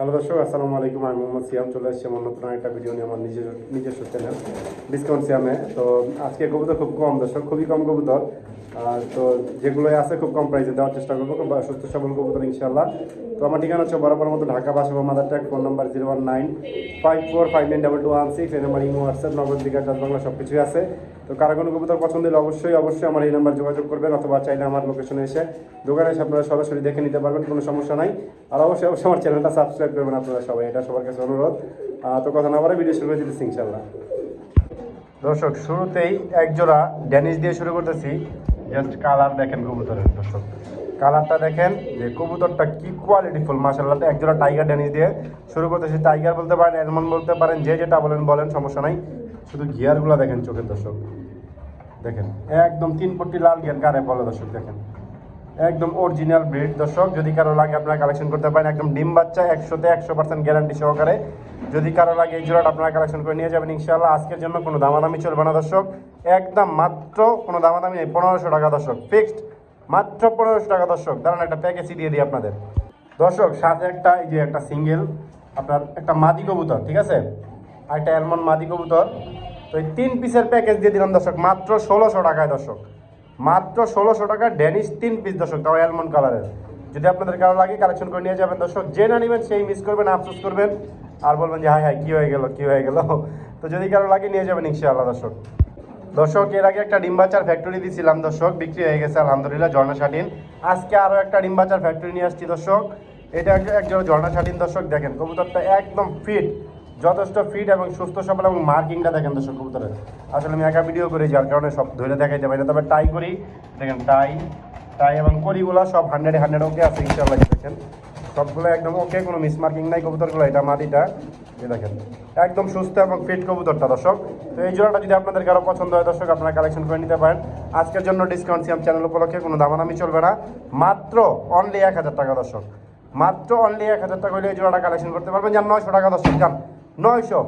Hello দর্শক, আসসালামু আলাইকুম। আমি মোহাম্মদ সিয়াম, চলে এসেছি আমার নতুন একটা ভিডিও নিয়ে, আমার নিজের নিজস্ব চ্যানেল ডিসকাউন্ট সিয়ামে তো আজকে কবুতর খুব কম, দর্শক, খুবই কম কবুতর। তো যেগুলো আছে খুব কম প্রাইসে দেওয়ার চেষ্টা করব সুস্থ সবল কবুতর ইনশাল্লাহ তো আমার ঠিকানা হচ্ছে বরাবর মতো ঢাকা বাসা mother tag phone number zero one nine five four five nine double two one six এই number imo, WhatsApp, Nagad bKash Dutch Bangla সব কিছুই আছে। তো কারও কোনো কবুতর পছন্দ হলে অবশ্যই অবশ্যই আমার এই নাম্বার যোগাযোগ করবেন অথবা চাইলে আমার লোকেশনে এসে দোকানে এসে আপনারা সরাসরি দেখে নিতে পারবেন, কোনো সমস্যা নাই। আর অবশ্যই অবশ্যই আমার চ্যানেলটা সাবস্ক্রাইব করবেন আপনারা সবাই, এটা সবার কাছে অনুরোধ। তো কথা না বলে ভিডিও শুরু করে দিতেছি ইনশাল্লাহ দর্শক, শুরুতেই এক জোড়া ড্যানিশ দিয়ে শুরু করতেছি। জাস্ট কালার দেখেন কবুতরের দর্শক। কালারটা দেখেন যে কবুতরটা কি কোয়ালিটিফুল মাসাল্লাহ একজোড়া টাইগার ড্যানিশ দিয়ে শুরু করতেছি। টাইগার বলতে পারেন এলমন বলতে পারেন, যে যেটা বলেন বলেন, সমস্যা নাই। শুধু গিয়ারগুলো দেখেন চোখের দর্শক। দেখেন, একদম তিন পট্টি লাল গিয়ার গাড়ে বলে দর্শক, দেখেন। একদম অরিজিনাল ব্রিড দর্শক, যদি কারও লাগে আপনারা কালেকশন করতে পারেন। একদম ডিম বাচ্চা, একশোতে একশো পার্সেন্ট গ্যারান্টি সহকারে। যদি কারও লাগে এই জোড়াটা আপনারা কালেকশন করে নিয়ে যাবেন ইনশাআল্লাহ। আজকের জন্য কোনো দামাদামি চলবে না দর্শক। একদম মাত্র কোনো দামাদামি নেই, পনেরোশো টাকা দর্শক। ফিক্সড মাত্র পনেরোশো টাকা দর্শক। দাঁড়ান, একটা প্যাকেজই দিয়ে দিই আপনাদের। দর্শক, সাথে একটা, এই যে একটা সিঙ্গেল আপনার একটা মাদি কবুতর, ঠিক আছে? আর একটা অ্যালমন্ড মাদি কবুতর। তো এই তিন পিসের প্যাকেজ দিয়ে দিলাম দর্শক, মাত্র ষোলোশো টাকায় দর্শক। মাত্র ষোলোশো টাকা ড্যানিশ তিন পিস দর্শক, তাও অ্যালমন্ড কালারের যদি আপনাদের কারও লাগে কালেকশন করে নিয়ে যাবেন, দর্শক। যে না নেবেন, সেই মিস করবেন, আফসোস করবেন। আর বলবেন যে হাই হাই কী হয়ে গেল, কী হয়ে গেল? তো যদি কারও লাগে, নিয়ে যাবেন, ইনশাআল্লাহ, দর্শক। দর্শক, এর আগে একটা ডিম্বাচার ফ্যাক্টরি দিয়েছিলাম দর্শক। বিক্রি হয়ে গেছে, আলহামদুলিল্লাহ, ঝর্ণা শাটিন আজকে আরও একটা ডিম্বাচার ফ্যাক্টরি নিয়ে আসছি, দর্শক। এটা এক- একজন ঝর্ণা শাটিন দর্শক, দেখেন, কবুতরটা একদম ফিট যথেষ্ট ফিট এবং সুস্থ, সবল এবং মার্কিংটা দেখেন দর্শক কবুতরের আসলে আমি একা ভিডিও করি, যার কারণে সব ধরে দেখাইতে পারি না। তবে টাই করি। দেখেন টাই টাই এবং করিগুলো সব হান্ড্রেড হান্ড্রেড ওকে আছে ইনশাল্লাহ দেখেন। সবগুলো একদম ওকে কোনো মিস মার্কিং নাই কবুতরগুলো, এটা মাটিটা। দেখেন, একদম সুস্থ এবং ফিট কবুতরটা দর্শক। তো এই জোড়াটা যদি আপনাদের কারও পছন্দ হয় দর্শক, আপনারা কালেকশন করে নিতে পারেন। আজকের জন্য ডিসকাউন্ট সিএম চ্যানেল উপলক্ষে কোনো দামাদামি চলবে না। মাত্র অনলি এক হাজার টাকা দর্শক। মাত্র অনলি এক হাজার টাকা হলে এই জোড়াটা কালেকশন করতে পারবেন। যান, নয়শো টাকা দর্শক, যান। নয়শো।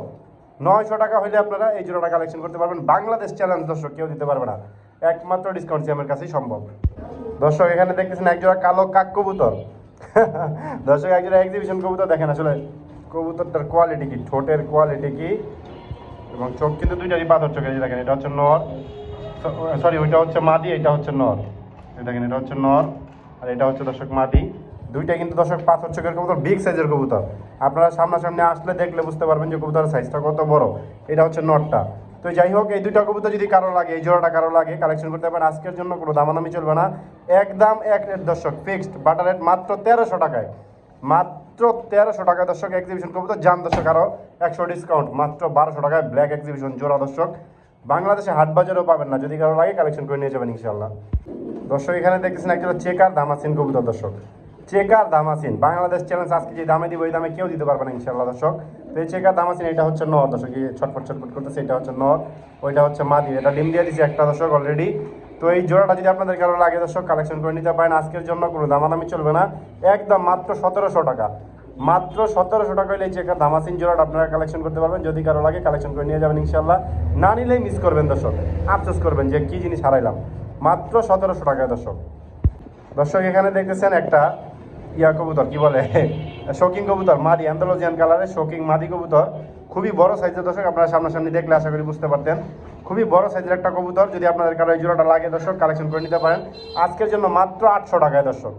নয়শো টাকা হলে আপনারা এই জোড়াটা কালেকশন করতে পারবেন। বাংলাদেশ চ্যালেঞ্জ দর্শক, কেউ দিতে পারবে না। একমাত্র ডিসকাউন্ট সিএমের কাছেই সম্ভব। দর্শক, এখানে দেখতেছেন একজোড়া কালো কাক কবুতর। দর্শক একজোড়া এক্সিবিশন কবুতর দেখেন আসলে। কবুতরটার কোয়ালিটি কি? ঠোঁটের কোয়ালিটি কি? এবং চোখ কিন্তু দুইটারই পাথর চোখে দেখেন, এটা হচ্ছে নর। সরি ওইটা হচ্ছে মাদি, এটা হচ্ছে নর। দেখেন, এটা হচ্ছে নর। আর এটা হচ্ছে দর্শক মাদি। দুইটা কিন্তু দর্শক পাথর চোখের কবুতর বিগ সাইজের কবুতর। আপনারা সামনাসামনি আসলে দেখলে বুঝতে পারবেন যে কবুতরের সাইজটা কত বড়। এটা হচ্ছে নটটা তো যাই হোক, এই দুইটা কবুতর যদি কারও লাগে, এই জোড়াটা কারও লাগে কালেকশন করতে পারেন, আজকের জন্য কোনো দামাদামি চলবে না। একদম এক রেট দর্শক ফিক্সড বাটার রেট মাত্র তেরোশো টাকায়। মাত্র তেরোশো টাকায় দর্শক এক্সিবিশন কবুতর জান দর্শক আরও একশো ডিসকাউন্ট মাত্র বারোশো টাকায় ব্ল্যাক এক্সিবিশন জোড়া দর্শক। বাংলাদেশে হাট বাজারেও পাবেন না, যদি কারও লাগে কালেকশন করে নিয়ে যাবেন ইনশাল্লাহ দর্শক, এখানে দেখতেছেন একটা চেকার দামাসিন কবুতর দর্শক। চেকার দামাসিন বাংলাদেশ চ্যালেঞ্জ আজকে যে দামে দিব ওই দামে কেউ দিতে পারবে না ইনশাল্লাহ দর্শক। তো এই চেকার দামাসিন এটা হচ্ছে নর দর্শক। এই ছটফট ছটফট করতেছে, এটা হচ্ছে নর। ওইটা হচ্ছে মাদি। এটা ডিম দিয়ে দিচ্ছে একটা দর্শক অলরেডি তো এই জোড়াটা যদি আপনাদের কারও লাগে দর্শক কালেকশন করে নিতে পারেন। আজকের জন্য কোনো দামাদামি চলবে না। একদম মাত্র সতেরোশো টাকা। মাত্র সতেরোশো টাকা হলে চেকার দামাসিন জোড়াটা আপনারা কালেকশন করতে পারবেন। যদি কারও লাগে কালেকশন করে নিয়ে যাবেন ইনশাল্লাহ না নিলেই মিস করবেন দর্শক। আফসোস করবেন যে কী জিনিস হারাইলাম। মাত্র সতেরোশো টাকা দর্শক। দর্শক, এখানে দেখতেছেন একটা ইয়া কবুতর, কি বলে? শোকিং কবুতর, মাদি, অ্যান্থোলজিয়ান কালারের শোকিং মাদি কবুতর। খুবই বড় সাইজের দর্শক, আপনারা সামনাসামনি দেখলে আশা করি বুঝতে পারতেন। খুবই বড় সাইজের একটা কবুতর, যদি আপনাদের কারও এই জোড়াটা লাগে দর্শক কালেকশন করে নিতে পারেন। আজকের জন্য মাত্র আটশো টাকায় দর্শক।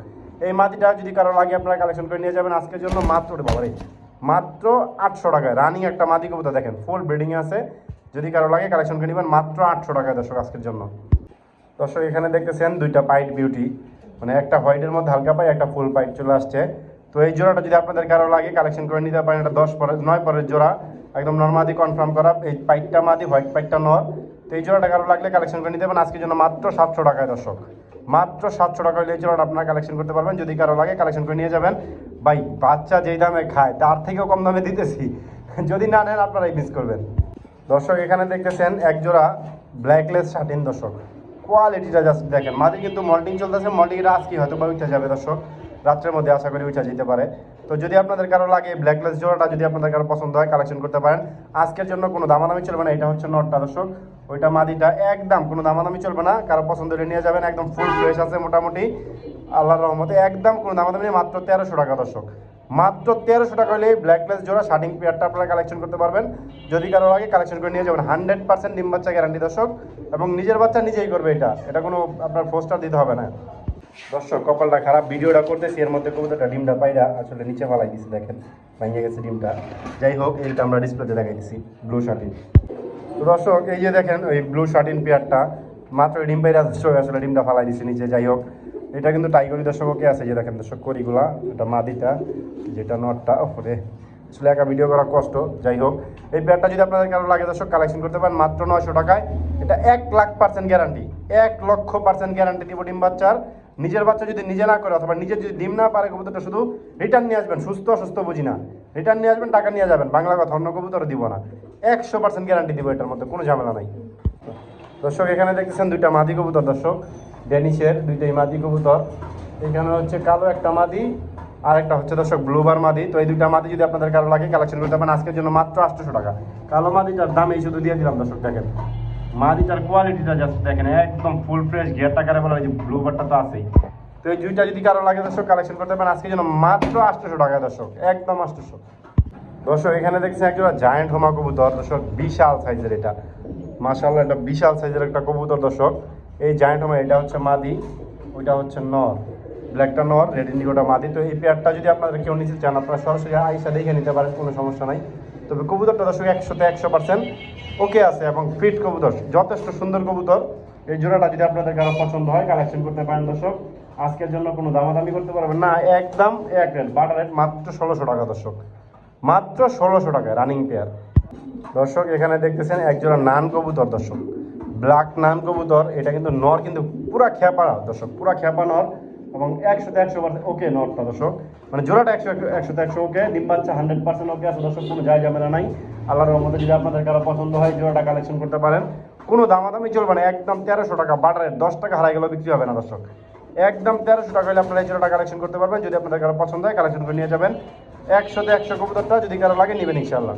এই মাদিটা যদি কারও লাগে, আপনারা কালেকশন করে নিয়ে যাবেন। আজকের জন্য মাত্র বাবারে, মাত্র আটশো টাকায়। রানিং একটা মাদি কবুতর দেখেন ফুল ব্রিডিংয়ে আছে। যদি কারও লাগে কালেকশন করে নেবেন, মাত্র আটশো টাকায় দর্শক আজকের জন্য। দর্শক, এখানে দেখতেছেন দুইটা পাইট বিউটি মানে একটা হোয়াইটের মধ্যে হালকা পাই একটা ফুল পাইট চলে আসছে। তো এই জোড়াটা যদি আপনাদের কারও লাগে কালেকশন করে নিতে পারেন। এটা দশ পরের, নয় পরের জোড়া। একদম নর্মাদি কনফার্ম করা, এই পাইটটা মাদি হোয়াইট পাইটটা নর। তো এই জোড়াটা কারও লাগলে কালেকশন করে নিতে পারেন। আজকের জন্য মাত্র সাতশো টাকায় দর্শক। মাত্র সাতশো টাকা হলে এই জোড়াটা আপনারা কালেকশন করতে পারবেন। যদি কারও লাগে কালেকশন করে নিয়ে যাবেন। ভাই, বাচ্চা যেই দামে খায়, তার থেকেও কম দামে দিতেছি। যদি না নেন, আপনারাই মিস করবেন। দর্শক, এখানে দেখতেছেন এক জোড়া ব্ল্যাকলেস শার্টিন দর্শক। কোয়ালিটিটা জাস্ট দেখেন মাঝে কিন্তু মল্টিং চলতেছে মল্টিংটা আজকে হয়তো বা উঠে যাবে দর্শক। রাত্রের মধ্যে আশা করি উঠে যেতে পারে। তো যদি আপনাদের কারও লাগে ব্ল্যাকলেস জোড়াটা, যদি আপনাদের কারও পছন্দ হয় কালেকশন করতে পারেন। আজকের জন্য কোনো দামাদামি চলবে না, এটা হচ্ছে নটটা দর্শক। ওইটা মাদিটা একদম কোনো দামাদামি চলবে না। কারও পছন্দ হলে নিয়ে যাবেন, একদম ফুল ফ্রেশ আছে মোটামুটি। আল্লাহর রহমতে একদম কোনো দামাদামি মাত্র তেরোশো টাকা দর্শক। মাত্র তেরোশো টাকা হলে ব্ল্যাক গ্লাস জোড়া শার্টিং পেয়ারটা আপনারা কালেকশন করতে পারবেন। যদি কারও লাগে কালেকশন করে নিয়ে যাবেন। হান্ড্রেড পার্সেন্ট ডিম বাচ্চা গ্যারান্টি দর্শক। এবং নিজের বাচ্চা নিজেই করবে এটা। এটা কোনো আপনার ফোস্টার দিতে হবে না। দর্শক, কপালটা খারাপ। ভিডিওটা করতেছি, এর মধ্যে কবুতরটা, ডিমটা পাইরা আসলে নিচে ফালাই দিছি, দেখেন। ভেঙে গেছে ডিমটা। যাই হোক, এইটা আমরা ডিসপ্লেতে দেখাই দিছি ব্লু শার্টিন তো দর্শক, এই যে দেখেন ওই ব্লু শার্টিন পেয়ারটা মাত্র ডিম পাইরা আসলে ডিমটা ফালাই দিছি নিচে, যাই হোক। এটা কিন্তু টাইগরি দর্শক ওকে আছে, যে দেখেন দর্শক করিগুলা এটা মাদিটা, যেটা নটটা, ওরে, আসলে একা ভিডিও করা কষ্ট, যাই হোক। এই পেয়ারটা যদি আপনাদের কারও লাগে দর্শক কালেকশন করতে পারেন, মাত্র নয়শো টাকায়। এটা এক লাখ পার্সেন্ট গ্যারান্টি এক লক্ষ পার্সেন্ট গ্যারান্টি দিব ডিম বাচ্চার। নিজের বাচ্চা যদি নিজে না করে, অথবা নিজে যদি ডিম না পারে, কবুতরটা শুধু রিটার্ন নিয়ে আসবেন, সুস্থ, অসুস্থ বুঝি না। রিটার্ন নিয়ে আসবেন, টাকা নিয়ে যাবেন, বাংলা কথা অন্য কবুতর দিব না। একশো পার্সেন্ট গ্যারান্টি দিব এটার মধ্যে, কোনো ঝামেলা নাই। দর্শক, এখানে দেখতেছেন দুইটা মাদি কবুতর, দর্শক। ডেনিশের দুইটাই মাদি কবুতর। এখানে হচ্ছে কালো একটা মাদি আর একটা হচ্ছে দর্শক ব্লুবার মাদি। তো এই দুইটা মাদি যদি আপনাদের কারও লাগে কালেকশন করতে পারেন। আজকের জন্য মাত্র আটশোশো টাকা। কালো মাদিটার দাম এই শুধু দিয়ে দিলাম, দর্শক, দেখেন। মাদিটার কোয়ালিটিটা জাস্ট দেখেন, একদম ফুল ফ্রেশ ঘেরটা কারে বলা হয় যে ব্লুবারটা তো আছেই। তো এই দুইটা যদি কারও লাগে, দর্শক কালেকশন করতে পারেন। আজকের জন্য মাত্র আটশোশো টাকা, দর্শক, একদম আটশোশো। দর্শক, এখানে দেখছেন একজোড়া জায়ান্ট হোমা কবুতর, দর্শক, বিশাল সাইজের এটা। মাশাআল্লাহ, এটা বিশাল সাইজের একটা কবুতর দর্শক। এই জায়ান্ট হোমা এটা হচ্ছে মাদি, ওইটা হচ্ছে নর। ব্ল্যাকটা নর রেড ইন্ডিগোটা মাদি। তো এই পেয়ারটা যদি আপনাদের কেউ নিতে চান, আপনারা সরাসরি আইসা দেখে নিতে পারেন, কোনো সমস্যা নাই। তবে কবুতরটা দর্শক একশোতে একশো পার্সেন্ট ওকে আছে এবং ফিট কবুতর, যথেষ্ট সুন্দর কবুতর। এই জোড়াটা যদি আপনাদের কারও পছন্দ হয় কালেকশন করতে পারেন দর্শক। আজকের জন্য কোনো দামাদামি করতে পারবেন না। একদম এক রেট বাটার রেট মাত্র ষোলোশো টাকা দর্শক। মাত্র ষোলোশো টাকায় রানিং পেয়ার দর্শক, এখানে দেখতেছেন একজোড়া নান কবুতর, দর্শক। ব্ল্যাক নান কবুতর, এটা কিন্তু নর, কিন্তু পুরা খেপা দর্শক। পুরা খেপা নর এবং একশোতে একশো পার্সেন্ট ওকে নরটা দর্শক। মানে জোড়াটা একশো একশোতে একশো ওকে ডিম বাচ্চা হান্ড্রেড পার্সেন্ট ওকে আছে, দর্শক, কোনো যায় ঝামেলা নাই। আল্লাহর রহমতে যদি আপনাদের কারও পছন্দ হয়, জোড়াটা কালেকশন করতে পারেন। কোনো দামাদামি চলবে না, একদম তেরোশো টাকা, বাটারের দশ টাকা হারাই গেলেও বিক্রি হবে না, দর্শক। একদম তেরোশো টাকা হলে আপনারা এই জোড়াটা কালেকশন করতে পারবেন। যদি আপনাদের কারও পছন্দ হয় কালেকশন করে নিয়ে যাবেন। একশোতে একশো কবুতরটা যদি কারও লাগে, নেবেন ইনশাল্লাহ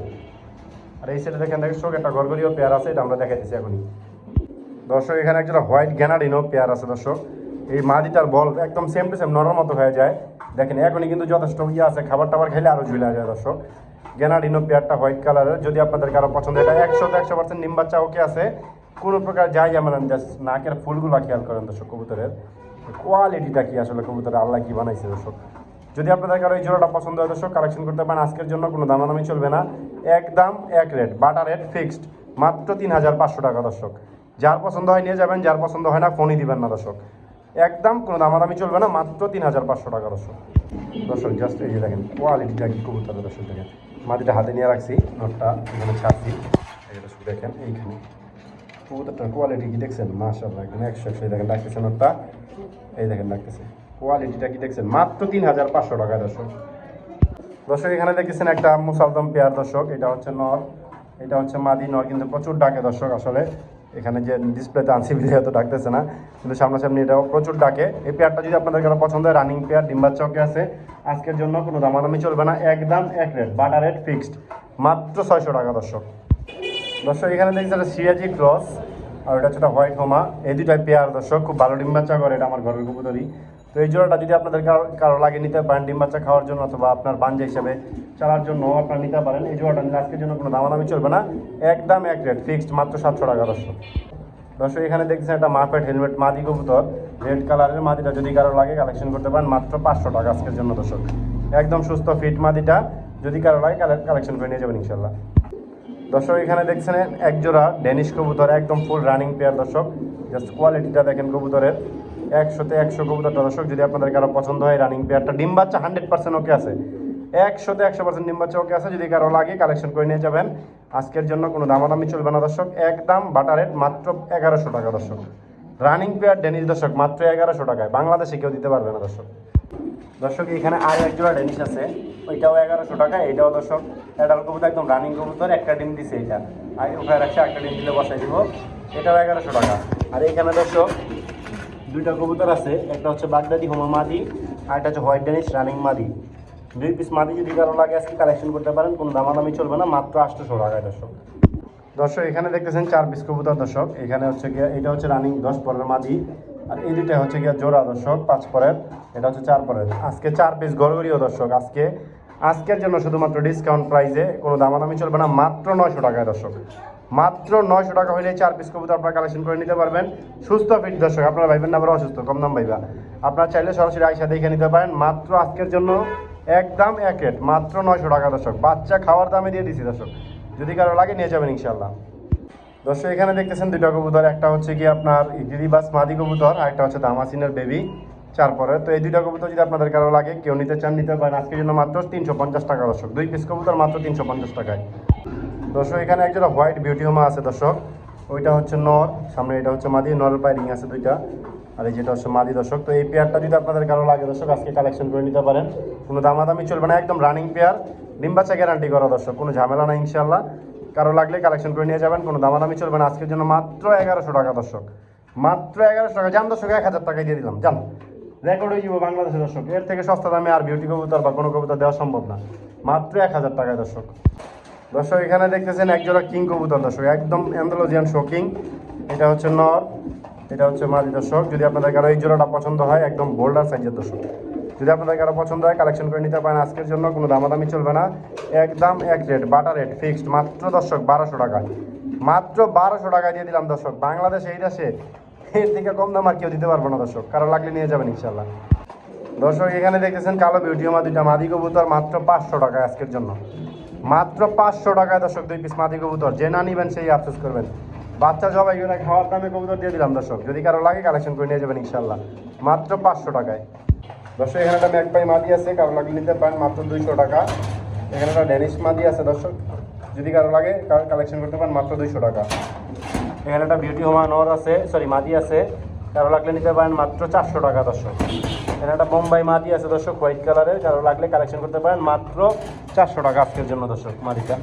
আর এই সাইডে দেখেন দেখেন একটা গরগরিও পেয়ার আছে, এটা আমরা দেখাইতেছি এখনই। দর্শক, এখানে একটা হোয়াইট গ্যানাডিনো পেয়ার আছে, দর্শক। এই মাদিটার বল একদম সেম টু সেম নরম মতো হয়ে যায়। দেখেন, এখনই কিন্তু যথেষ্ট ইয়ে আছে খাবার টাবার খেলে আরও ঝুলে যায়, দর্শক। গ্যানাডিনো পেয়ারটা হোয়াইট কালারের যদি আপনাদের কারও পছন্দ, এটা একশো একশো পার্সেন্ট নিম বাচ্চা ওকে আছে। কোনো প্রকার যাই যেমন জাস্ট নাকের ফুলগুলো খেয়াল করেন, দর্শক, কবুতরের। কোয়ালিটিটা কি আসলে কবুতরের? আল্লাহ কি বানাইছে, দর্শক? যদি আপনাদের কারও এই জোড়াটা পছন্দ হয়, দর্শক কালেকশন করতে পারেন। আজকের জন্য কোনো দামাদামি চলবে না। এক দাম, এক রেট বাটার রেট ফিক্সড মাত্র তিন হাজার পাঁচশো টাকা, দর্শক। যার পছন্দ হয় নিয়ে যাবেন, যার পছন্দ হয় না ফোনই দিবেন না, দর্শক। একদম কোনো দামাদামি চলবে না। মাত্র তিন হাজার পাঁচশো টাকা, দর্শক। দর্শক জাস্ট এই যে দেখেন কোয়ালিটিটা কি কবুতরের দর্শক দেখেন। মাটিটা হাতে নিয়ে রাখছি নটটা এখানে ছাড়ছি। এই দর্শক দেখেন, এইখানে। কবুতরটার কোয়ালিটি কি দেখছেন? মাশাআল্লাহ, একদম একশো একশো। দেখেন, ডাকতেছে নটটা এই দেখেন, ডাকতেছে। কোয়ালিটিটা কি দেখছেন? মাত্র তিন হাজার পাঁচশো টাকা দর্শক। দর্শক, এখানে দেখেছেন একটা মুসালদম পেয়ার দর্শক। এটা হচ্ছে নর। এটা হচ্ছে মাদি নর, কিন্তু প্রচুর ডাকে দর্শক আসলে। এখানে যে ডিসপ্লেতে আনছি বিধে এত ডাকতেছে না, কিন্তু সামনাসামনি এটাও প্রচুর ডাকে। এই পেয়ারটা যদি আপনাদের কারও পছন্দ হয়, রানিং পেয়ার, ডিম্বার চকে আছে, আজকের জন্য কোনো দামাদামি চলবে না। একদম এক রেট, বাটার রেট ফিক্সড। মাত্র ছয়শো টাকা দর্শক। দর্শক, এখানে দেখছেন একটা সিরাজি ক্রস, আর এটা হচ্ছে হোয়াইট হোমা। এই দুটাই পেয়ার দর্শক, খুব ভালো ডিম বাচ্চা করে, এটা আমার ঘরের কবুতরই তো এই জোড়াটা যদি আপনাদের কারো- লাগে নিতে পারেন, ডিম বাচ্চা খাওয়ার জন্য অথবা আপনার বাঞ্জা হিসেবে চালার জন্য আপনারা নিতে পারেন। এই জোড়াটা নিলে আজকের জন্য কোনো দামাদামি চলবে না। একদম এক রেট, ফিক্সড মাত্র সাতশো টাকা দর্শক। দর্শক, এখানে দেখছেন একটা মাফেট হেলমেট, মাদি কবুতর। রেড কালারের মাদিটা যদি কারও লাগে কালেকশন করতে পারেন, মাত্র পাঁচশো টাকা আজকের জন্য দর্শক। একদম সুস্থ, ফিট মাদিটা যদি কারও লাগে কালেকশন করে নিয়ে যাবেন ইনশাল্লাহ দর্শক, এখানে দেখছেন এক জোড়া ডেনিশ কবুতর, একদম ফুল রানিং পেয়ার দর্শক। জাস্ট কোয়ালিটিটা দেখেন কবুতরের। একশোতে একশো কবুতরটা দর্শক, যদি আপনাদের কারও পছন্দ হয় রানিং পেয়ারটা ডিম বাচ্চা হান্ড্রেড পার্সেন্ট ওকে আছে। একশোতে একশো পার্সেন্ট ডিম বাচ্চা ওকে আছে, যদি কারও লাগে কালেকশন করে নিয়ে যাবেন। আজকের জন্য কোনো দামাদামি চলবে না দর্শক, একদম বাটার রেট মাত্র এগারোশো টাকা দর্শক। রানিং পেয়ার ডেনিশ দর্শক, মাত্র এগারোশো টাকায়। বাংলাদেশে কেউ দিতে পারবে না দর্শক। দর্শক, এখানে আর এক জোড়া ডেনিশ আছে। ওইটাও এগারোশো টাকা, এটাও দর্শক অ্যাডাল কবুতর, একদম রানিং কবুতর, একটা ডিম দিছে এটা। আর ওখানে রাখছে, একটা ডিম দিলে বসাই দিব। এটাও এগারোশো টাকা। আর এখানে দর্শক দুইটা কবুতর আছে, একটা হচ্ছে বাগদাদি হোমা মাদি, আর একটা হচ্ছে হোয়াইট ডেনিশ রানিং মাদি। দুই পিস মাদি যদি কারও লাগে আজকে কালেকশন করতে পারেন, কোনো দামাদামি চলবে না, মাত্র আটশোশো টাকা দর্শক। দর্শক, এখানে দেখতেছেন চার পিস কবুতর দর্শক, এখানে হচ্ছে গিয়া, এটা হচ্ছে রানিং দশ পরের মাদি, আর এই দুইটা হচ্ছে গিয়া জোড়া দর্শক, পাঁচ পরের, এটা হচ্ছে চার পরের। আজকে চার পিস গড়গড়িও দর্শক, আজকে, আজকের জন্য শুধুমাত্র ডিসকাউন্ট প্রাইসে কোনো দামাদামি চলবে না, মাত্র নয়শো টাকায় দর্শক। মাত্র নয়শো টাকা হলে চার পিস কবুতর আপনারা কালেকশন করে নিতে পারবেন। সুস্থ ফিট দর্শক, আপনারা ভাইবেন না আবার অসুস্থ, কম দাম ভাইবা। আপনারা চাইলে সরাসরি আইসা দেখে নিতে পারেন। মাত্র আজকের জন্য একদম এক রেট মাত্র নয়শো টাকা দর্শক। বাচ্চা খাওয়ার দামে দিয়ে দিছি দর্শক। যদি কারও লাগে নিয়ে যাবেন ইনশাল্লাহ দর্শক, এখানে দেখতেছেন দুইটা কবুতর। একটা হচ্ছে কি আপনার গিরিবাস মাদি কবুতর আর একটা হচ্ছে দামাসিনের বেবি চার পরে। তো এই দুইটা কবুতর যদি আপনাদের কারও লাগে, কেউ নিতে চান, নিতে পারেন। আজকের জন্য মাত্র তিনশো পঞ্চাশ টাকা দর্শক। দুই পিস কবুতর মাত্র তিনশো পঞ্চাশ টাকায়। দর্শক, এখানে একজোড়া হোয়াইট বিউটি হোমা আছে দর্শক। ওইটা হচ্ছে নর। সামনে এটা হচ্ছে মাদি। নরের পায়ে রিং আছে দুইটা। আর এই যেটা হচ্ছে মাদি দর্শক। তো এই পেয়ারটা যদি আপনাদের কারও লাগে দর্শক, আজকে কালেকশন করে নিতে পারেন। কোনো দামাদামি চলবে না, একদম রানিং পেয়ার ডিম বাচ্চা গ্যারান্টি করা দর্শক। কোনো ঝামেলা না ইনশাল্লাহ কারও লাগলে কালেকশন করে নিয়ে যাবেন, কোনো দামাদামি চলবে না। আজকের জন্য মাত্র এগারোশো টাকা দর্শক। মাত্র এগারোশো টাকা। যান দর্শক, এক হাজার টাকায় দিয়ে দিলাম। জান রেকর্ড হয়ে যাব বাংলাদেশের দর্শক। এর থেকে সস্তা দামে আর বিউটি কবুতর বা কোনো কবুতর দেওয়া সম্ভব না। মাত্র এক হাজার টাকায় দর্শক। দর্শক, এখানে দেখতেছেন একজোড়া কিং কবুতর দর্শক। একদম অ্যান্ডোলজিয়ান শোকিং এটা হচ্ছে নর, এটা হচ্ছে মাদি দর্শক। যদি আপনাদের কারও এই জোড়াটা পছন্দ হয়, একদম বোল্ডার সাইজের দর্শক। যদি আপনাদের কারও পছন্দ হয় কালেকশন করে নিতে পারেন। আজকের জন্য কোনো দামাদামি চলবে না। একদম এক রেট বাটার রেট ফিক্সড মাত্র দর্শক বারোশো টাকা মাত্র বারোশো টাকা দিয়ে দিলাম দর্শক। বাংলাদেশ, এই দেশে এর থেকে কম দাম আর কেউ দিতে পারব না, দর্শক। কারও লাগলে নিয়ে যাবেন, ইনশাল্লাহ। দর্শক, এখানে দেখতেছেন কালো বিউটিওমা দুইটা, মাদি কবুতর মাত্র পাঁচশো টাকা আজকের জন্য। মাত্র পাঁচশো টাকায়, দর্শক, দুই পিস মাদি কবুতর। যে না নিবেন, সেই আফসোস করবেন। বাচ্চা সবাই করে খাওয়ার দামে কবুতর দিয়ে দিলাম, দর্শক। যদি কারও লাগে কালেকশন করে নিয়ে যাবেন, ইনশাল্লাহ। মাত্র পাঁচশো টাকায়। দর্শক, এখানে একটা ম্যাকপাই মাদি আছে, কারও লাগলে নিতে পারেন, মাত্র দুইশো টাকা। এখানে একটা ড্যানিশ মাদি আছে, দর্শক। যদি কারও লাগে কালেকশন করতে পারেন, মাত্র দুইশো টাকা। এখানে একটা বিউটি হোমা নর আছে সরি মাদি আছে। কারও লাগলে নিতে পারেন মাত্র চারশো টাকা, দর্শক। এখানে একটা বোম্বাই মাদি আছে, দর্শক হোয়াইট কালারের কারও লাগলে কালেকশন করতে পারেন মাত্র চারশো টাকা আজকের জন্য, দর্শক, মাদিটা।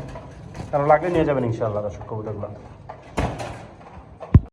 কারও লাগলে নিয়ে যাবেন ইনশাল্লাহ দর্শক, কবুতরগুলো।